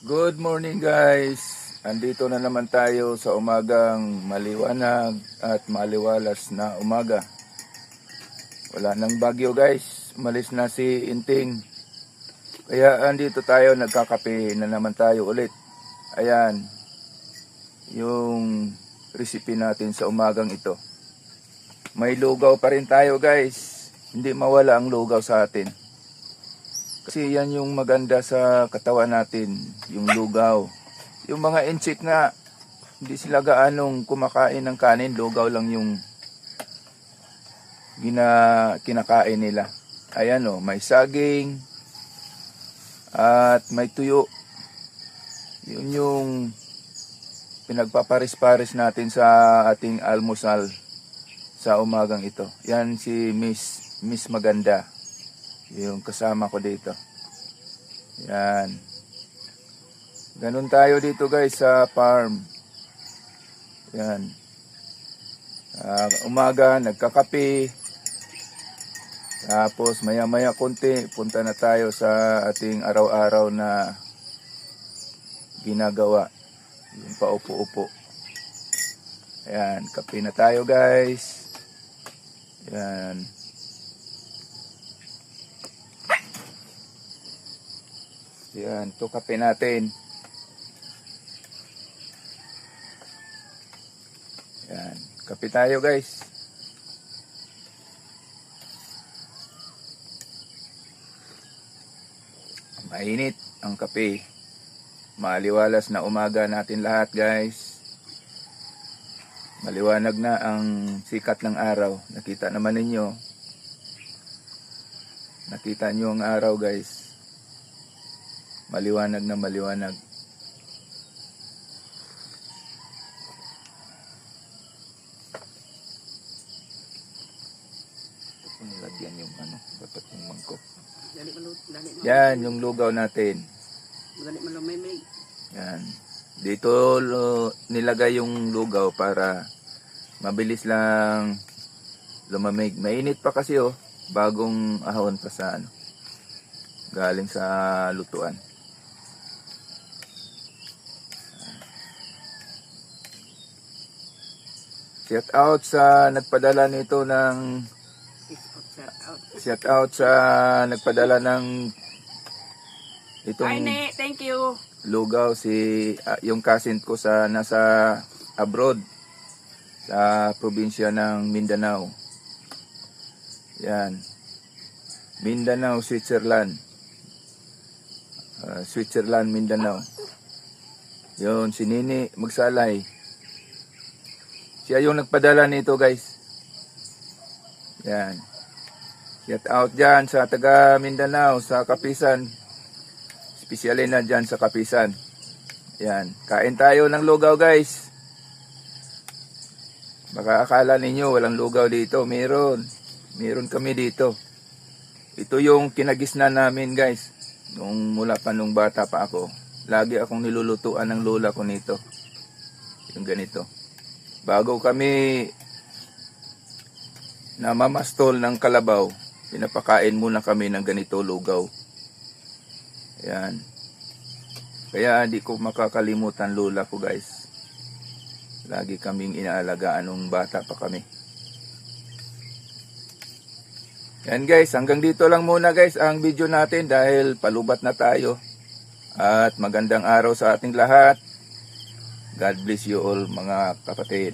Good morning guys! Andito na naman tayo sa umagang maliwanag at maliwalas na umaga. Wala nang bagyo guys. Malis na si Inting. Kaya andito tayo, nagkakape na naman tayo ulit. Ayan, yung recipe natin sa umagang ito. May lugaw pa rin tayo guys. Hindi mawala ang lugaw sa atin. Kasi yan yung maganda sa katawan natin, yung lugaw. Yung mga insect nga, hindi sila gaanong kumakain ng kanin, lugaw lang yung gina, kinakain nila. Ayan o, may saging, at may tuyo. Yun yung pinagpaparis-paris natin sa ating almusal sa umagang ito. Yan si Miss, Miss Maganda yung kasama ko dito. Yan. Ganun tayo dito guys sa farm. Yan. Ah, umaga, nagkakape. Tapos maya-maya konti, punta na tayo sa ating araw-araw na ginagawa. Yung paupo-upo. Ayan, kape na tayo guys. Yan. Yan, to kape natin. Yan, kape tayo guys. Mainit ang kape. Maliwalas na umaga natin lahat guys. Maliwanag na ang sikat ng araw. Nakita naman ninyo. Nakita nyo ang araw guys. Maliwanag na maliwanag. Nilagyan yung ano, dapat yung mangkok. Yan, yung lugaw natin. Yan. Dito nilagay yung lugaw para mabilis lang lumamig. Mainit pa kasi oh, bagong ahon pa sa ano. Galing sa lutuan. Shout out sa nagpadala nito ng shout out. sa nagpadala ng itong ne, thank you. lugaw si ah, yung cousin ko sa nasa abroad sa probinsya ng Mindanao. Yan. Mindanao, Switzerland. Ah, Switzerland, Mindanao. Yun, si Nini Magsalay. Siya yung nagpadala nito, guys. Yan. Shout out dyan sa taga Mindanao, sa Kapisan. Espesyalin na dyan sa Kapisan. Yan. Kain tayo ng lugaw, guys. Baka akala ninyo walang lugaw dito. Meron. Meron kami dito. Ito yung kinagisna namin, guys. Nung mula pa nung bata pa ako. Lagi akong nilulutuan ng lola ko nito. Yung ganito. Bago kami namamastol ng kalabaw, pinapakain muna kami ng ganito lugaw. Ayan. Kaya hindi ko makakalimutan lola ko guys. Lagi kaming inaalagaan nung bata pa kami. Yan guys, hanggang dito lang muna guys ang video natin dahil palubat na tayo. At magandang araw sa ating lahat. God bless you all mga kapatid.